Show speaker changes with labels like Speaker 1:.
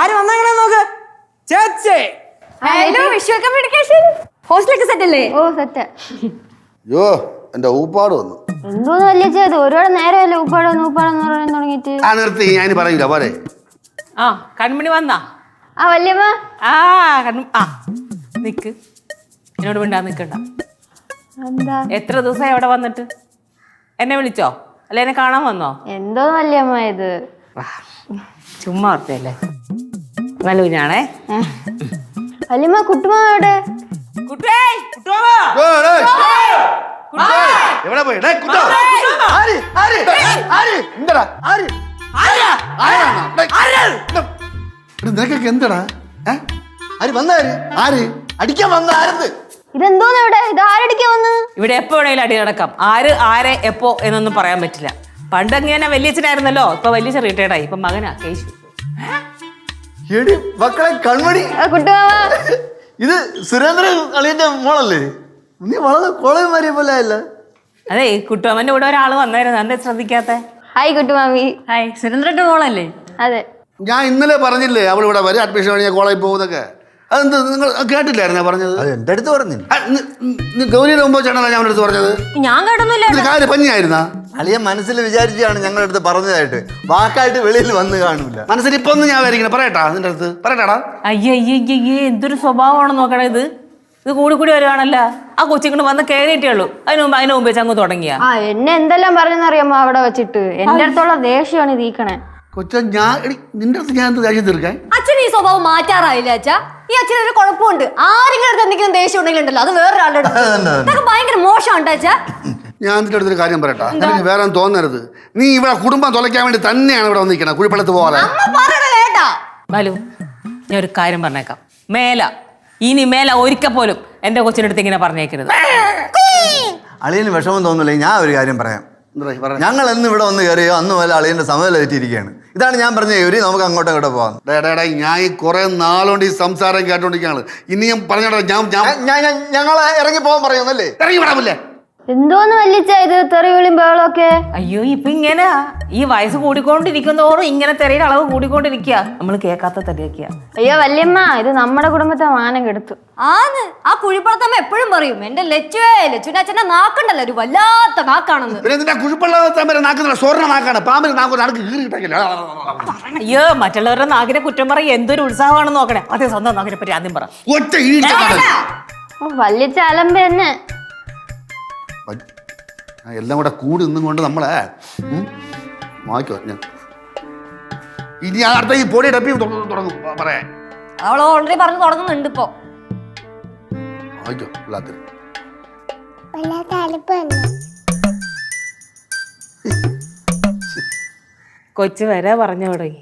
Speaker 1: ആര് നോക്ക്. ചേച്ചേ.
Speaker 2: ഹലോ വിഷ്വൽ കമ്മ്യൂണിക്കേഷൻ ഹോസ്റ്റലൊക്കെ സെറ്റ് അല്ലേ?
Speaker 3: ഓ സെറ്റ്
Speaker 4: അയ്യോ എന്റെ ഊപ്പാട് വന്നു.
Speaker 3: എന്തോന്ന് വലിയ ചെയ്ത് ഒരുപാട് നേരമല്ലേ ഉപ്പാടോന്ന് ഉപ്പാടോന്ന് പറയാൻ തുടങ്ങിയിട്ട്.
Speaker 4: ആ നിർത്തി ഞാൻ പോരെ.
Speaker 1: ആ കൺമണി വന്നാ?
Speaker 3: ആ വല്യമ്മ.
Speaker 1: ആ കണ്ണു ആ നിക്ക്. എന്നോട് മിണ്ടാ നിക്കണ്ട.
Speaker 3: എന്താ?
Speaker 1: എത്ര ദിവസമായി അവിടെ വന്നിട്ട്? എന്നെ വിളിച്ചോ? അല്ലെ എന്നെ കാണാൻ വന്നോ?
Speaker 3: എന്തോ വല്യമ്മ ഇത്.
Speaker 1: ചുമ്മാ ഓർത്തല്ലേ നല്ല കുഞ്ഞാണേ.
Speaker 3: വല്യമ്മ കുട്ടുമാവിടെ എവിടെ
Speaker 4: പോയി? കുട്ടോ. ആര്? ആര്? ആര്? എന്തടാ? ആര്? നിനക്കൊക്കെ എന്തടാ?
Speaker 5: ആര് വന്നാര്
Speaker 4: ആര്?
Speaker 5: അടിക്കാൻ വന്ന ആരെന്ന്
Speaker 3: ഇതെന്തോന്ന് ഇവിടെ? ഇത് ആരടിക്കാൻ വന്ന്?
Speaker 1: ഇവിടെ എപ്പോ വേണേലും അടി നടക്കാം. ആര് ആരെ എപ്പോ എന്നൊന്നും പറയാൻ പറ്റില്ല. പണ്ട് അങ്ങനെ വലിയച്ഛനായിരുന്നല്ലോ. ഇപ്പൊ വലിയ റിട്ടയർഡ് ആയി. ഇപ്പൊ മകനാ. കേശു.
Speaker 5: എടി മക്കളെ കൺമണി. ഇത് സുരേന്ദ്രൻ അളിയന്റെ മോളല്ലേ? നീ വളരെ കോളേജ് പോലെ അല്ല
Speaker 1: അതെ കുട്ടുമാമന്റെ കൂടെ ഒരാൾ വന്നായിരുന്നു. എന്താ ശ്രദ്ധിക്കാത്ത?
Speaker 3: ഹായ് കുട്ടുമാമി.
Speaker 2: ഹായ് സുരേന്ദ്രന്റെ മോളല്ലേ?
Speaker 3: അതെ.
Speaker 4: ഞാൻ ഇന്നലെ പറഞ്ഞില്ലേ അവൾ ഇവിടെ വരും അഡ്മിഷൻ കഴിഞ്ഞാൽ കോളേജിൽ പോകുന്നൊക്കെ അതെന്ത് നിങ്ങൾ കേട്ടില്ലായിരുന്നു പറഞ്ഞത്?
Speaker 5: അത് എന്റെ അടുത്ത് പറഞ്ഞു
Speaker 4: ആ, നി- നി- ഗൗരിയുടെ മുമ്പ് ചേട്ടനല്ല ഞാൻ അടുത്ത് പറഞ്ഞത്.
Speaker 2: ഞാൻ കേട്ടൊന്നുമില്ല
Speaker 4: കാര്യം പഞ്ഞായിരുന്നാ
Speaker 5: അളിയൻ മനസ്സിൽ വിചാരിച്ചാണ് ഞങ്ങളുടെ അടുത്ത് പറഞ്ഞതായിട്ട്. വാക്കായിട്ട് വെളിയിൽ വന്ന് കാണൂല.
Speaker 4: മനസ്സിൽ ഇപ്പൊ ഒന്ന് ഞാൻ വരയ്ക്കണം പറയട്ടാ നിന്റെ അടുത്ത്. പറയട്ടാടാ.
Speaker 1: അയ്യേ അയ്യേ അയ്യേ, എന്തൊരു സ്വഭാവമാണ് നോക്കണേ ഇത്. ഇത് കൂടി കൂടി വരുവാണല്ലോ. ആ കൊച്ചിങ്ങോട് വന്ന് കയറിയിട്ടേ ഉള്ളൂ. അതിന് മുമ്പ് അതിനു മുമ്പ് വെച്ച് അങ്ങ് തുടങ്ങിയ.
Speaker 3: ആ എന്നെ എന്തെല്ലാം പറഞ്ഞെന്നറിയാമോ അവിടെ വെച്ചിട്ട്? എന്റെ അടുത്തുള്ള ദേഷ്യമാണ് ഇത് ഈക്കണേ
Speaker 4: കൊച്ച ഞാൻ എടി, നിന്റെ അടുത്ത് ഞാൻ എന്ത് തീർക്കാൻ?
Speaker 2: അച്ഛൻ ഈ സ്വഭാവം മാറ്റാറായില്ല അച്ഛാ? ഈ അച്ഛന് ഒരു കുഴപ്പമുണ്ട്. ആരെങ്കിലും അടുത്ത് എന്തെങ്കിലും ദേഷ്യം ഉണ്ടെങ്കിൽ ഉണ്ടല്ലോ അത് വേറൊരാളുടെ അടുത്ത്. ഇതൊക്കെ ഭയങ്കര മോശമുണ്ട് അച്ഛാ?
Speaker 4: ഞാൻ നിന്റെ അടുത്തൊരു കാര്യം പറയട്ടാ. നിനക്ക് വേറെ ഒന്നും തോന്നരുത്? നീ ഇവിടെ കുടുംബം തുലയ്ക്കാൻ വേണ്ടി തന്നെയാണ് ഇവിടെ വന്നിരിക്കുന്നത് കുഴിപ്പള്ളത്ത് പോകാതെ.
Speaker 2: അമ്മ പറയണ കേട്ടാ.
Speaker 1: ബാലു ഞാൻ ഒരു കാര്യം പറഞ്ഞേക്കാം. മേല ഇനി മേല ഒരിക്കൽ പോലും എന്റെ കൊച്ചിന്റെ അടുത്ത് ഇങ്ങനെ പറഞ്ഞേക്കരുത്.
Speaker 5: അളിയന് വിഷമം തോന്നില്ല ഞാൻ ഒരു കാര്യം പറയാം. ഞങ്ങൾ എന്ന് ഇവിടെ വന്ന് കയറിയോ അന്ന് മുതൽ അളിയന്റെ സമയം തെറ്റിയിരിക്കുകയാണ് ഇതാണ് ഞാൻ പറഞ്ഞ ഒരു നമുക്ക് അങ്ങോട്ടും ഇങ്ങോട്ടും പോകാം
Speaker 4: ഡേടാ ഡേ, ഡേ, ഞാൻ ഈ കുറെ നാളുകൊണ്ട് ഈ സംസാരം കേട്ടോണ്ടിരിക്കുകയാണ്. ഇനി ഞാൻ പറഞ്ഞോടാ ഞാൻ ഞാൻ
Speaker 5: ഞങ്ങളെ ഇറങ്ങി പോകാൻ പറയുന്നല്ലേ
Speaker 4: ഇറങ്ങി വിടാമില്ലേ
Speaker 3: എന്തോന്ന് വല്ലിച്ച ഇത്? തെറിവിളിയും ബഹളമൊക്കെ?
Speaker 1: അയ്യോ ഇപ്പൊ ഇങ്ങനെ ഈ വയസ്സ് കൂടിക്കൊണ്ടിരിക്കുന്നതോറും ഇങ്ങനെ തെറിയുടെ അളവ് കൂടിക്കൊണ്ടിരിക്കുക. നമ്മൾ കേൾക്കാത്ത തെറിയൊക്കെ
Speaker 3: അയ്യോ വല്യമ്മ ഇത് നമ്മുടെ കുടുംബത്തെ മാനം കെടുത്തു.
Speaker 2: ആന്ന്. ആ കുഴിപ്പള്ളത്തമ്മ എപ്പോഴും പറയും എന്റെ ലച്ചുവേ ലച്ചുവിന്റെ അച്ഛന്റെ നാക്കുണ്ടല്ലോ ഒരു വല്ലാത്ത നാക്കാണെന്ന്.
Speaker 4: പിന്നെ നിന്റെ കുഴിപ്പള്ള വരെ നാക്കുന്ന സ്വർണ നാക്കാണ്. പാമ്പിന് നാക്കുന്ന നടക്ക് കീറി കിട്ടക്കില്ല.
Speaker 1: അയ്യോ മറ്റുള്ളവരുടെ നാഗിനെ കുറ്റം പറയും. എന്തൊരു ഉത്സാഹമാണെന്ന് നോക്കണേ. അതെ സ്വന്തം നാഗിനെ പറ്റി ആദ്യം പറ.
Speaker 4: ഒറ്റ
Speaker 3: വല്ലിച്ച അലമ്പ തന്നെ.
Speaker 4: എല്ലാം കൂടെ കൂടി നിന്നും കൊണ്ട് നമ്മളെ വായിക്കോ ഞാൻ. ഇനി അടുത്ത ഈ പൊടി ഡപ്പി തുട- തുടങ്ങും പറയാൻ
Speaker 2: അവൾ ഓൾറെഡി പറഞ്ഞു തുടങ്ങുന്നുണ്ട് ഇപ്പോ
Speaker 4: വായിക്കോ എല്ലാത്തിനും
Speaker 1: കൊച്ചു വരെ പറഞ്ഞു തുടങ്ങി